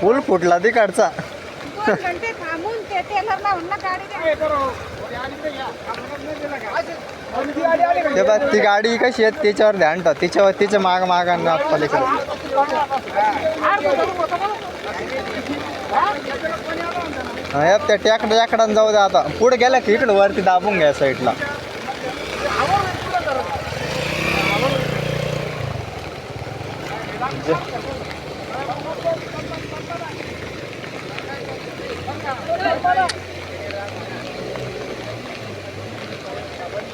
पूल फुटला दोन घंटे थांबून ते टेलर लावून ना गाडी द्या. ते बघ ती गाडी कशी आहे त्याच्यावर ध्यान ठेव. तिच्यावर तिच्या माग माग आणणार पलीकडे त्या टॅकडं टॅकडान जाऊ दे आता. पुढे गेला की इकडे वरती दाबून घ्या साईडला.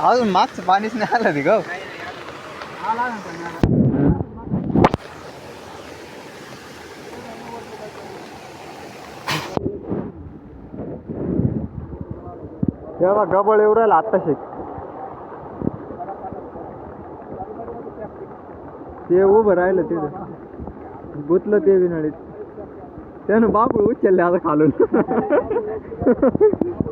अजून मागचं पाणीच नाही आलं ती ग. तेव्हा गबळ येऊ राहिला आत्ता शिक ते उभं राहिलं तिथं. गुतलं ते विनाळीत त्यानं बापूळ उचलले आता खालून.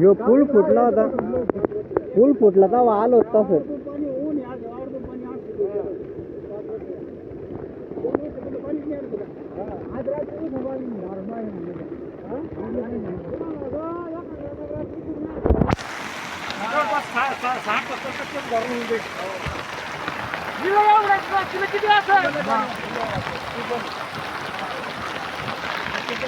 यो पूल फुटला होता. पूल फुटला तेव्हा आलो होतो तसं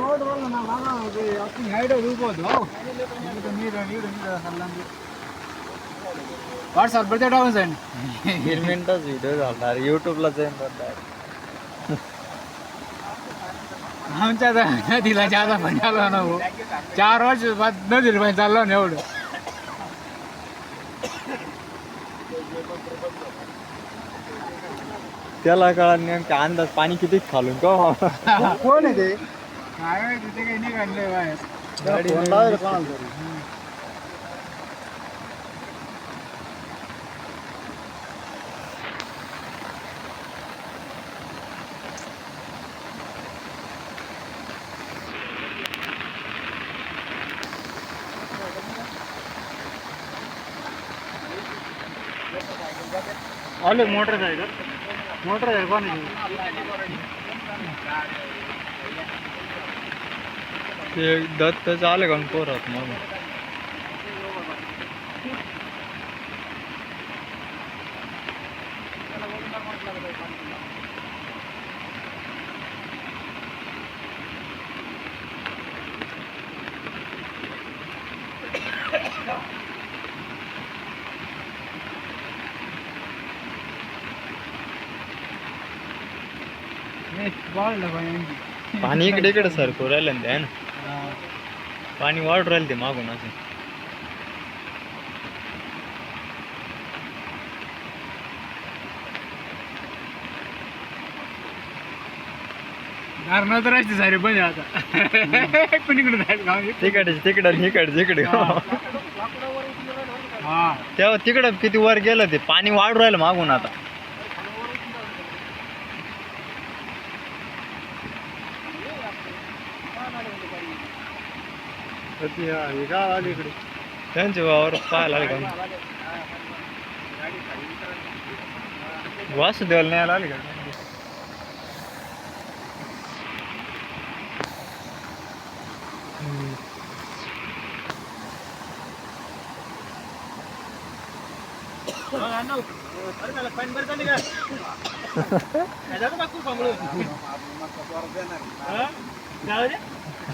వాటర్ వల్ల నా బాగా అప్పుడు హైడ్ ఊరుకోవద్దు నీరు నీరు నీరు వాట్సాప్ పెడితే డౌన్స్ అండి వీడియో యూట్యూబ్లో చేయండి आमच्या नदीला जादा पण आलो ना हो चार वर्ष बाद नदीला पण चाललो ना एवढं. त्याला कळा नेमका अंदाज पाणी किती खालून का कोण आहे ते? काय माहिती ते काही निघाले बाहेर. आले मोटर आहे का मोटर आहे कोणाची? ते दत्त चाले का पोरात मग? पाणी पाणी इकडे इकडे सरकू राहिलं ना ते आहे ना पाणी वाढू राहिलं ते मागून असं. सारे बंद आता. कुणीकडे जायचं गाव तिकडे तिकडं इकडे तिकडे हा. तेव्हा तिकडं किती वर गेलं ते पाणी वाढू राहिलं मागून आता. त्यांचे वावर पाहायला आले का वासुदेवाला न्यायला आले का?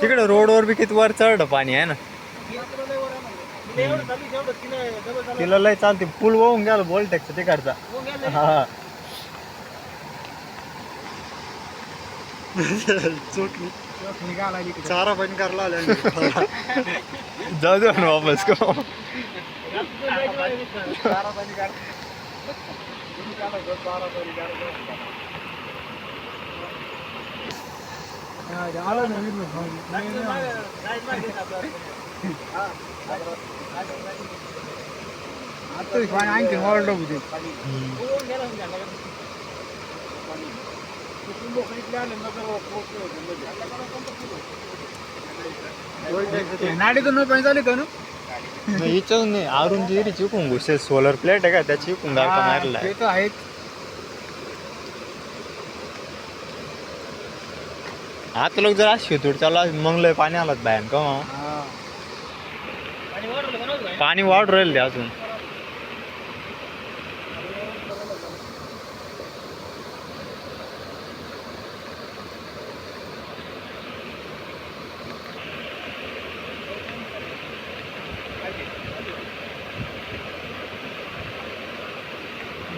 तिकडे रोडवर बी किती वर चढ पाणी आहे ना तिला लय चालते. पूल वाहून गेला बोलटेकचा तिकडचा. हा. चारा पण करला जाऊ दे ना वापस. को आता पाणी आणखी वाढलं होते नाडीतून पाणी चालू का ना? हिच्याहून नाही. अरुण जिरी चिकून घुसे सोलर प्लेट आहे का? त्या चिकून गाडका मारला ते तर आहेत. आता लोक जर अशी तुड चालू मग लय पाणी आलं बाहेर. का? पाणी वाढ राहील ते अजून.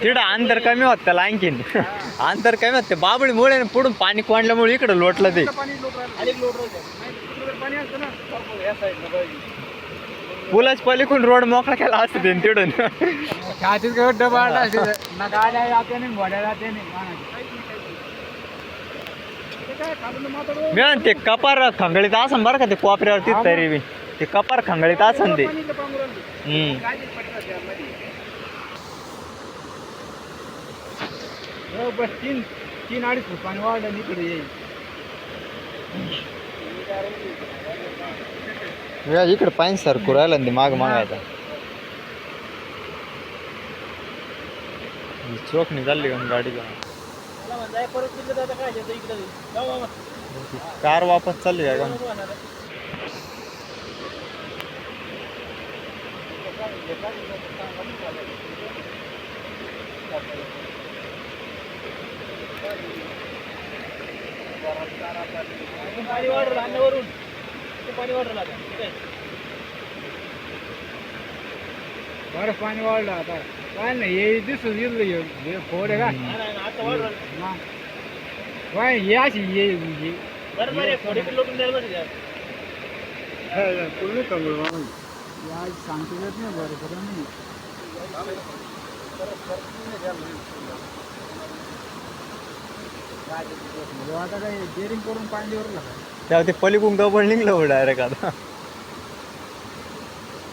तिकडं अंतर कमी होत त्याला आणखीन. अंतर कमी होत. बाबळी बाबळीमुळे पुढून पाणी कोंडल्यामुळे इकडं लोटलं ते. पुलाच पलीकडून रोड मोकळा केला असतं ते तिकडून. मी ते कपार खंगळीत असं बरं का ते कोपऱ्यावरती तरी बी. ते कपार खंगळीत असं ते. हो, बस तीन तीन अडीच वाढलं इकडे येईल. इकडे पाणी सरकू राहिलं ते माग मागायचा. चालली का गाडी कार वापस चालली आहे का? पाणी वाढलं अंगावरून पाणी वाढलं आता बरं पाणी वाढलं आता काय नाही हे दिसत येईल हे फोड आहे का मग. काय हे अशी ये ये- आज सांगतो येत नाही बरं नाही. म्हणजे आता डेअरिंग करून लागला तेव्हा ते पलीकडून डबल निघलं डायरेक्ट आता.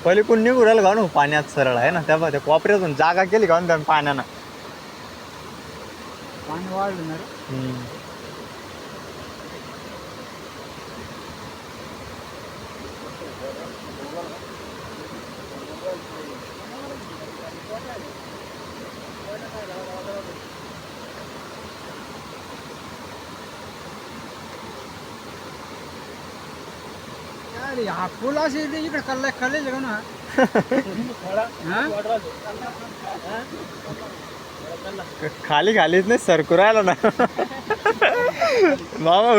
पलीकडून निघू राहिलं नु पाण्यात सरळ आहे ना त्या कोपऱ्यातून जागा केली का नु त्या पाण्यानं? पाणी वाढलं ना रे. हम्म. अरे हा पूल असे इकडे कल्ला कल्ले का ना? खाली खालीच नाही सरकू राहिला ना. मामा.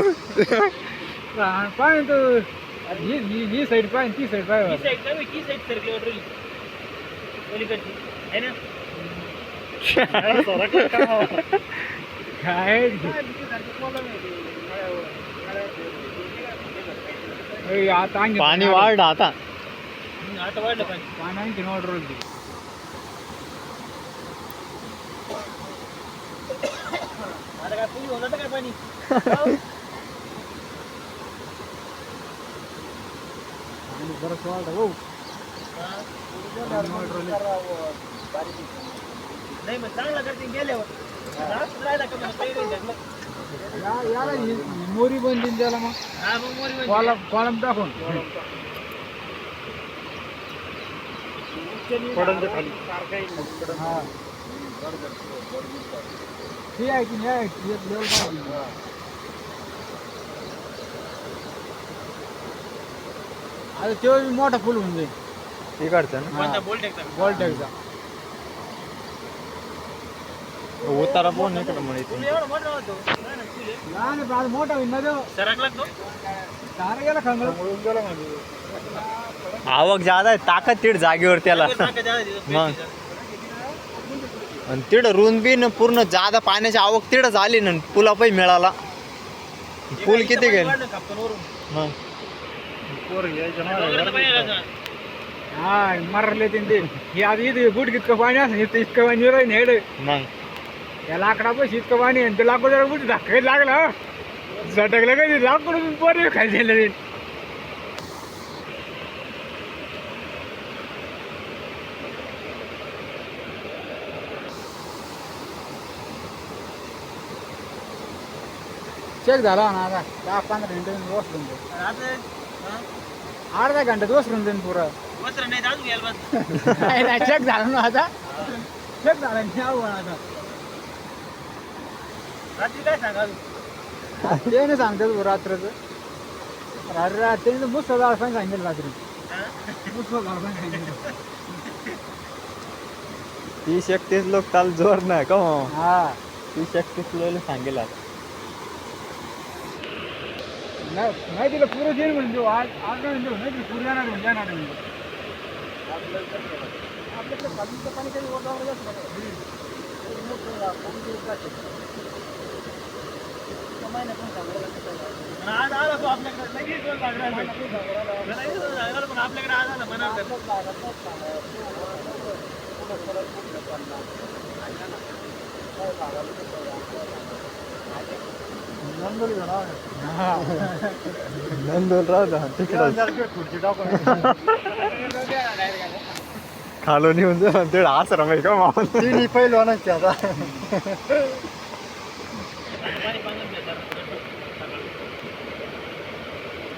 हा, पाय तो. ही ही- ही साईड पाय ती साईड पाय. काय? आता आणखी पाणी वाढलं आता पाणी आणखी ऑर्डर होती पाणी बरंच वाढलं हो या- याला ही- ही मोरी त्याला मग. कॉलम कॉलम टाकून. हा. ही आहे की नाही आहे? ती एक level पाहिजे. आता तो बी मोठा फुल होऊन जाईल. ना. गोल्ड टॅगचा उतारा पण इकडं मोठा आवक ज्यादा आहे ताकद तीड जागेवर त्याला. मग. आणि तिड रुंद बी न पूर्ण जादा पाण्याची आवक तिड झाली ना पुला पण मिळाला. पूल किती गेले? मग. हा मारले ते. हे इथे गुट इतकं पाणी असं इथं इतकं पाणी राहील हेड मग. या लाकडा पैसे इतकं पाणी आणि ते लाकूड जरा गुट धाकायला लागला झटकलं का ते लाकूड पोरे खायला दिलं ते. चेक झाला ना आता. दहा पंधरा मिनिटं बसलो अर्धा घंटा बसलो देईन पुरं. नाही चेक झाला ना आता. चेक झाला नाही आवड आता ते नाही सांगतात भाऊ रात्रचं रात्री मुसळ झाला पण सांगितलं रात्री मुसळ झाला पण सांगितलं तीस एकतीस लोक चाल जोर नाही का हो? हा तीस एकतीस लोक सांगेल आता. नाही नाही तिला पुरं देईल म्हणजे आज आज नाही देऊ नाही पुरं जाणार म्हणजे जाणार म्हणजे आपल्याकडे खालचं पाणी काही जास्त नाही. नंदोली झाला हा नंदोलराव जा, तिकडं. खालून येऊन जा ते आश्रम आहे का मामा तिन्ही पहिलवानाची आता.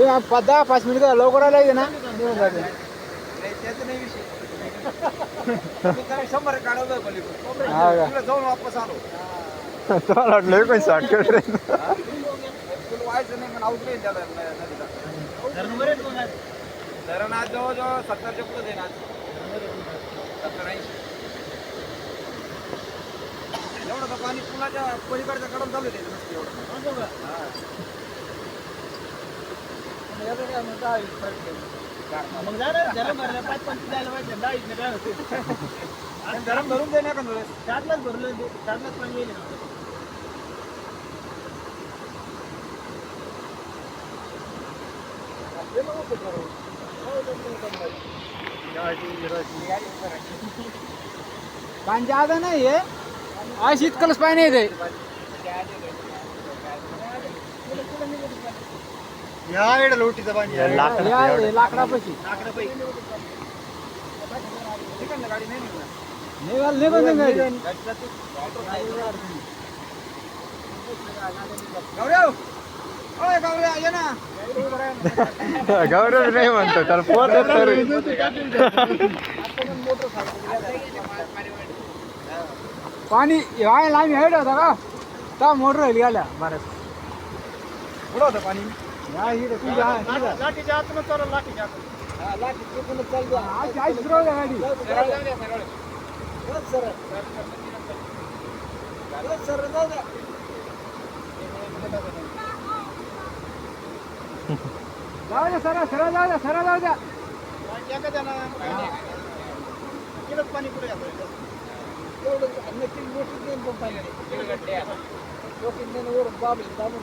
ते आप- पाच- दहा पाच मिनिट लवकर आला ना दिवस झाले. हा का? तुम्हाला वाटलं कोण शॉर्टकट रे धरण आज जवळजवळ सत्तरच्या पुढे जाईल आज सत्तर ऐंशी एवढं तर पाणी पुलाच्या पलीकडच्या कडून चालू आहे नसते एवढं हा. मग भरलं पाच पंचवीस द्यायला पाहिजे दहा काय होते. आणि गरम भरून दे ना एखाद्या चारलाच भरलं ते चारलाच हो, पाणी येईल. पाणी ज्यादा नाही आहे. आज इतकंच पाणी येते या इकडे लोटीचं पाणी या लाकडं एवढं. लाकडापाशी. निघाल निघून निघाल. गौरव! ओय गौरव ये ना. गौरव नाही म्हणतो त्याला पोहोचत तरी पाणी व्हायला आम्ही हेड होता का? मोटर राहिली गेल्या. बरं कुठं होतं पाणी? लाठीच्या आतूनच चालू लाठीच्या आतून आज आज फिरवलं गाडी जाऊ द्या सरळ सरळ जाऊ द्या सरळ जाऊ द्या एका जणानं किलोच पाणी पुढे येतं. बाबलं दाबून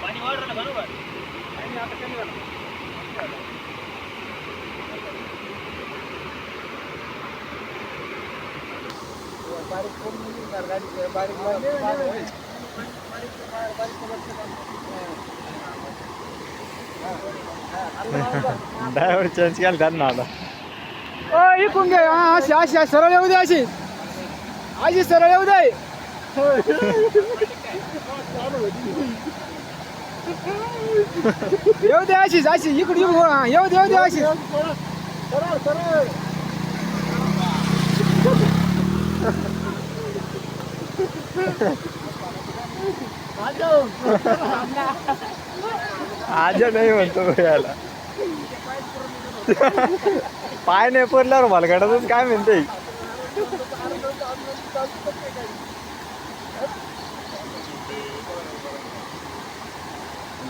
पाणी वाढलं बरोबर आणि आता कमी झालं ड्रायव्हर चेंज केला त्यांना आता. ओ इकून घे. हा अशी अशी सरळ येऊ दे अशी. अशी सरळ येऊ दे. येऊ दे अशीच अशी. इकडे येऊ हा, येऊ दे येऊ दे अशी. आज नाही म्हणतो याला पाय नाही पडल्यावर भालगडातच काय म्हणते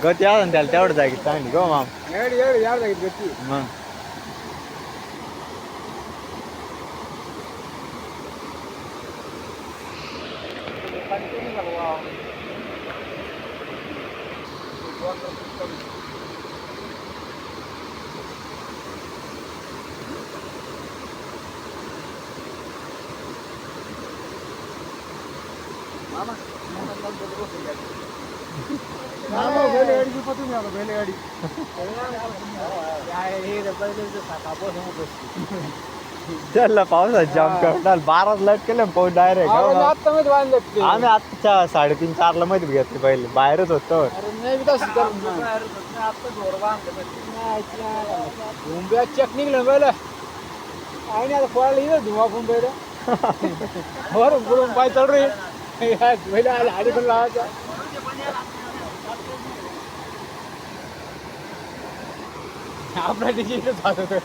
गती असेल त्याला तेवढं जागी चांगली गो माम येड येड यार जाईल गती मग बैलगाडी पतून आलो बैलगाडी. त्याला पावसात जाम करणार. बाराच लाइट केलं पाऊस डायरेक्ट ते आम्ही आत्ताच्या साडेतीन चारला मध्ये घेतली पहिले. बाहेरच होतो. धुंब्या चेक निघलं पहिलं. आणि आता पोळाला येईल धुवा पहिलं वरून पुढून पाय चढ रे हाडी पण लावायचा. आपला डिजिटच जात होतो